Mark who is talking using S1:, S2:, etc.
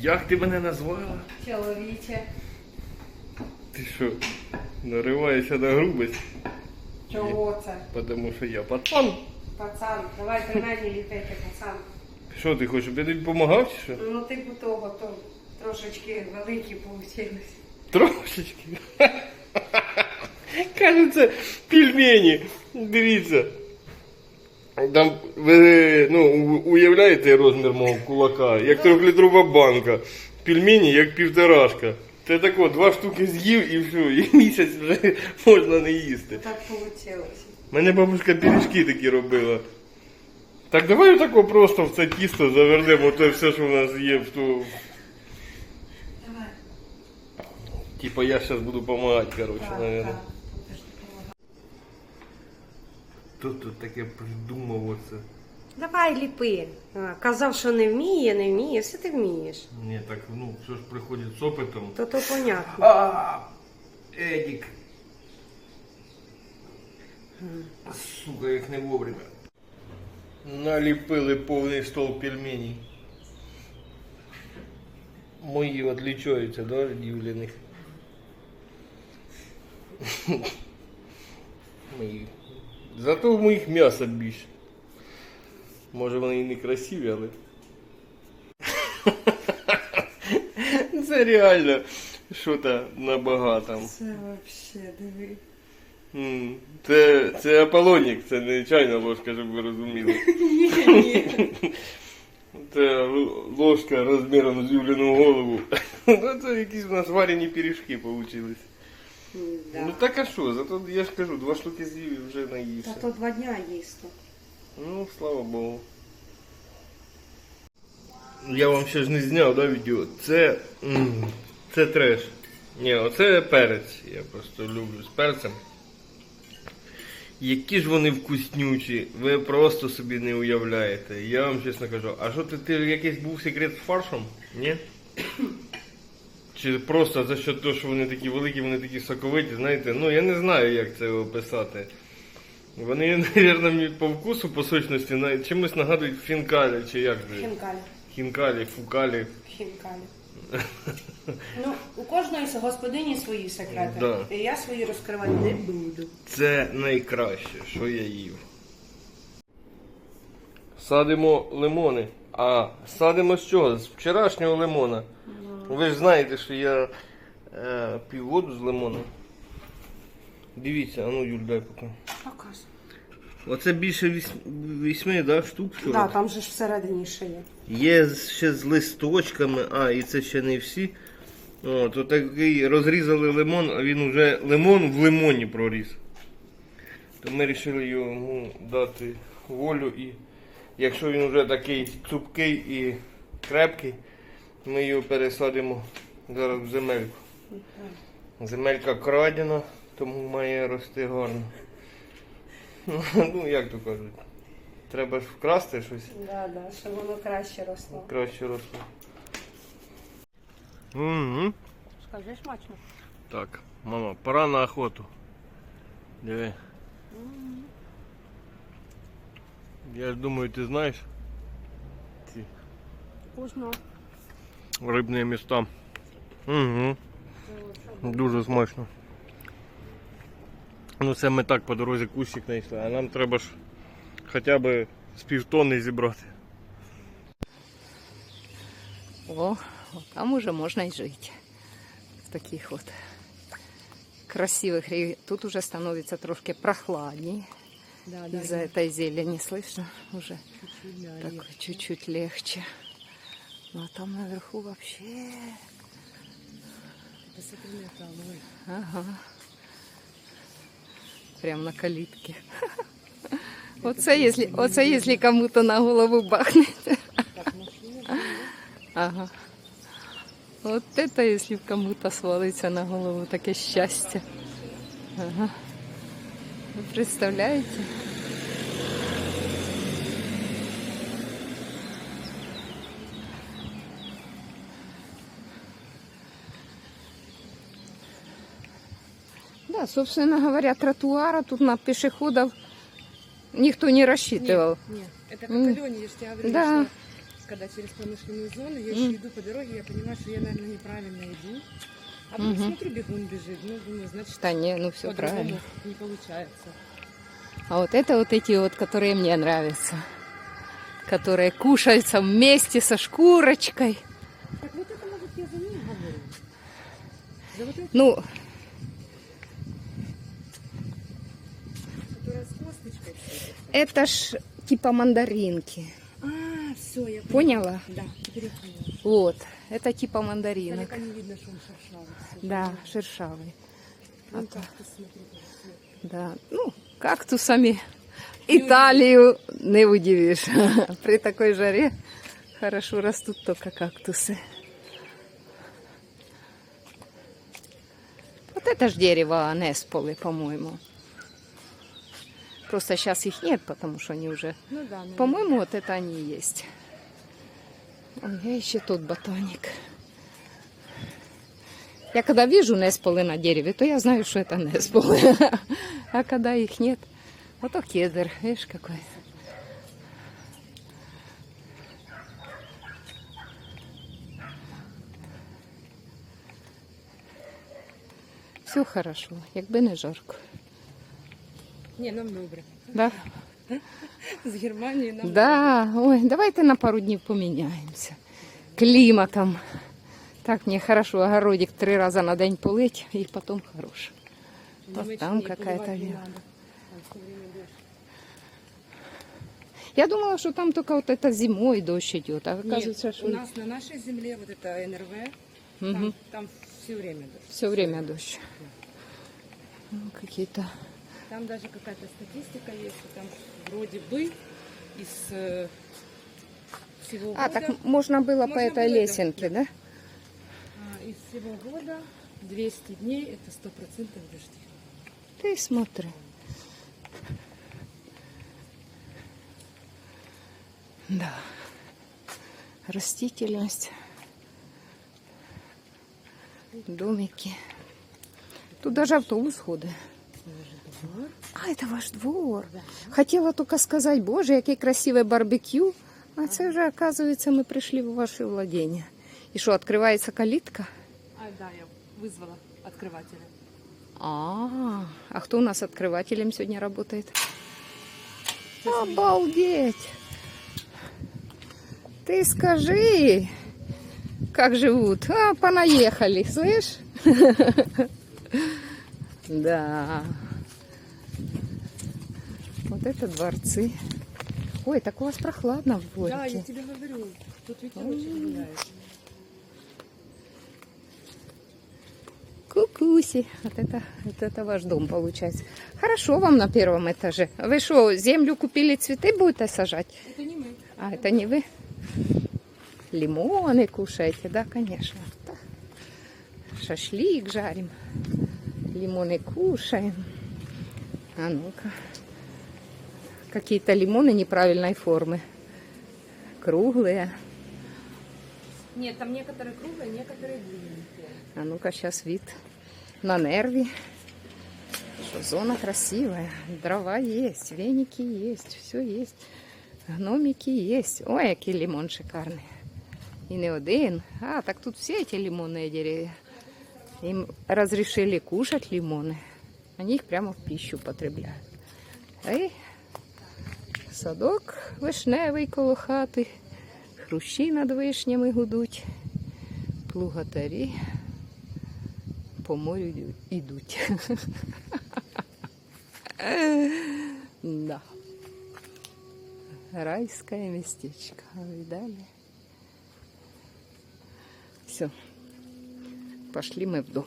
S1: Як ти мене назвала?
S2: Чоловіче.
S1: Ти що, нариваєшся на грубость?
S2: Чого це?
S1: Тому що я пацан.
S2: Пацан, давай при мені ліпити, пацан.
S1: Що ти хочеш, щоб я тобі допомагав чи що?
S2: Ну, типу того, то трошечки великі получились.
S1: Трошечки. Кажеться, пельмені. Дивіться. Там ви ну, уявляєте розмір мого кулака, як трьохлітрова банка. Пельмені як півторашка. Це тако, два штуки з'їв і все, і місяць вже можна не їсти.
S2: Так получилось.
S1: Мене бабушка пиріжки такі робила. Так давай отако просто в це тісто завернемо те все, що в нас є в ту.
S2: Давай.
S1: Типа я зараз буду допомагати, коротше,
S2: Так,
S1: наверное.
S2: так. Ти ж допомагай.
S1: Хто тут таке придумав оце?
S2: Давай ліпи. А, Казав, що не вміє, не вміє, все ти вмієш.
S1: Ні, так ну, все ж приходить з опитом.
S2: То то понятно.
S1: А, Едік. Сука, як не вовремя. Наліпили повний стол пельменей. Мої відлічаються, да, від Юліних? Мої. Зато в моїх м'яса більше. Може вони і не красиві, але. Це реально що-то набагато.
S2: Це взагалі, диви.
S1: Це, це Аполлонік, це не чайна ложка, щоб ви розуміли. Це ложка розміром з Юліну голову. Ну, Це якісь у нас варені пиріжки вийшли.
S2: Да.
S1: Ну так а що, зато я ж кажу, два штуки з'їв і вже
S2: Та
S1: наївся.
S2: то два дня їсти.
S1: Ну, слава Богу. Я вам ще ж не зняв, да, відео. Це. м, Це треш. Ні, оце перець. Я просто люблю з перцем. Які ж вони вкуснючі, ви просто собі не уявляєте. Я вам чесно кажу, а що ти, ти якийсь був секрет з фаршем? Ні? Чи просто за що того, що вони такі великі, вони такі соковиті, знаєте, ну я не знаю, як це описати. Вони, мабуть, по вкусу, по сочності, чимось нагадують фінкалі, чи як же?
S2: Хінкалі.
S1: Хінкалі, фукалі.
S2: Хінкалі. Ну, у кожної господині свої секрети.
S1: Да.
S2: І я свої розкривати не буду.
S1: Це найкраще, що я їв. Садимо лимони. А, садимо з чого? З вчорашнього лимона. Ви ж знаєте, що я е, пів воду з лимона. Дивіться, а ну Юль, дай поки.
S2: Показ.
S1: Оце більше віс- вісьми да, штук всього.
S2: Да, там же ж всередині ще є.
S1: Є з- ще з листочками, а, і це ще не всі. О, то такий розрізали лимон, а він вже лимон в лимоні проріс. То ми вирішили йому дати волю і якщо він вже такий цупкий і крепкий, ми його пересадимо зараз в земельку. Земелька крадена, тому має рости гарно. Ну, як то кажуть. Треба ж вкрасти щось.
S2: Да, да, щоб воно краще росло.
S1: Краще росло. Угу.
S2: Скажи смачно.
S1: Так, мама, пора на охоту. Диви. Я ж думаю, ти знаєш ці
S2: Вкусно.
S1: рибні міста. Угу. Дуже смачно. Ну це ми так по дорозі кущик знайшли, а нам треба ж хоча б з півтонни зібрати.
S3: О, там уже можна й жити. В таких от красивых регионах. Тут уже становится трошки прохладней.
S2: Да,
S3: Из-за этой зелени, слышно, уже так чуть-чуть легче. Ну а там наверху вообще... Ага. Прям на калитке. Оце, если, оце, если кому-то на голову бахнет. Ага. Вот это, если кому-то свалится на голову, таке счастье. Ага. Вы представляете? Да, собственно говоря, тротуара тут на пешеходов никто не рассчитывал.
S2: Нет, это как
S3: М.
S2: Алене, я же тебе говорила,
S3: Да.
S2: что
S4: когда через промышленную зону, я еще иду по дороге, я понимаю, что я, наверное, неправильно иду. А потом
S3: Мгм.
S4: смотрю, бегун бежит. Ну, думаю, значит,
S3: Да не, ну все правильно.
S4: не получается.
S3: А вот это вот эти вот, которые мне нравятся. Которые кушаются вместе со шкурочкой.
S4: Так вот это, может, я за ним говорю. За вот эту,
S3: Ну, это ж типа мандаринки.
S4: А, все, я
S3: Поняла?
S4: Да, теперь я поняла.
S3: Вот, это типа мандаринок.
S4: Далеко не видно, что он шершавый. всё.
S3: Да, шершавый.
S4: Вон как ты смотри, как всё.
S3: Да, ну, кактусами Италию не удивишь. При такой жаре хорошо растут только кактусы. Вот это ж дерево Несполы, по-моему. Просто сейчас их нет, потому что они уже...
S4: Ну да, наверное.
S3: По-моему, вот это они и есть. Ой, я еще тот ботаник. Я когда вижу Несполы на дереве, то я знаю, что это Несполы. А когда их нет, вот то кедр, видишь какой. Все хорошо, якби не жарко.
S4: Не, нам добре.
S3: Да?
S4: З Германії нам
S3: Да, ой, давайте на пару днів поміняємося. Кліматом. Так мені хорошо, огородик три рази на день полить, і потім хорошо.
S4: В
S3: Вот
S4: Німеччині
S3: там какая-то
S4: поливати не
S3: лента.
S4: надо. Там все время дощ.
S3: Я думала, что там только вот это зимой дождь идет, а оказывается,
S4: Нет,
S3: что
S4: у нас на нашей земле вот это НРВ,
S3: Мгм.
S4: там, там все время дождь.
S3: все время дождь. Ну, Какие-то.
S4: Там даже какая-то статистика есть, что там вроде бы из э, всего
S3: А,
S4: года,
S3: так можно было по
S4: Можно
S3: этой
S4: было, да.
S3: лесенке, да?
S4: а, из всего года 200 дней это 100% дожди.
S3: Ты смотри. Да. Растительность. Домики. Тут даже автобус ходит. А, это ваш двор. Хотела только сказать, боже, який красиве барбекю. А це вже, оказывается, ми прийшли в ваше владение. І що, відкривається калітка?
S4: А, да, я вызвала открывателя.
S3: А, а кто у нас открывателем сегодня работает? Обалдеть! Ты скажи, как живут? А, понаехали, слышь? Да. Вот это дворцы. Ой, так у вас прохладно в
S4: Да, я
S3: дворике.
S4: тебе говорю, тут ветерочек гуляет.
S3: Кукуси. Вот это, вот это ваш дом получается. Хорошо вам на первом этаже. Вы что, землю купили, цветы будете сажать?
S4: Это не мы.
S3: А, это не вы? Лимоны кушаете, да, конечно. Да. Шашлик жарим. Лимоны кушаем. А ну-ка. Какие-то лимоны неправильной формы. Круглые.
S4: Нет, там некоторые круглые, некоторые длинненькие.
S3: А ну-ка, сейчас вид на нерве. Что зона красивая. Дрова есть, веники есть, все есть. Гномики есть. Ой, який лимон шикарний. І не один. А, так тут все эти лимонные деревья. Им разрешили кушать лимоны. Они их прямо в пищу потребляют. Ей, садок вишневий коло хати. Хрущі над вишнями гудуть. Плугатарі по морю йдуть. да. Райское местечко. Видали? Все. Пошли мы в дом.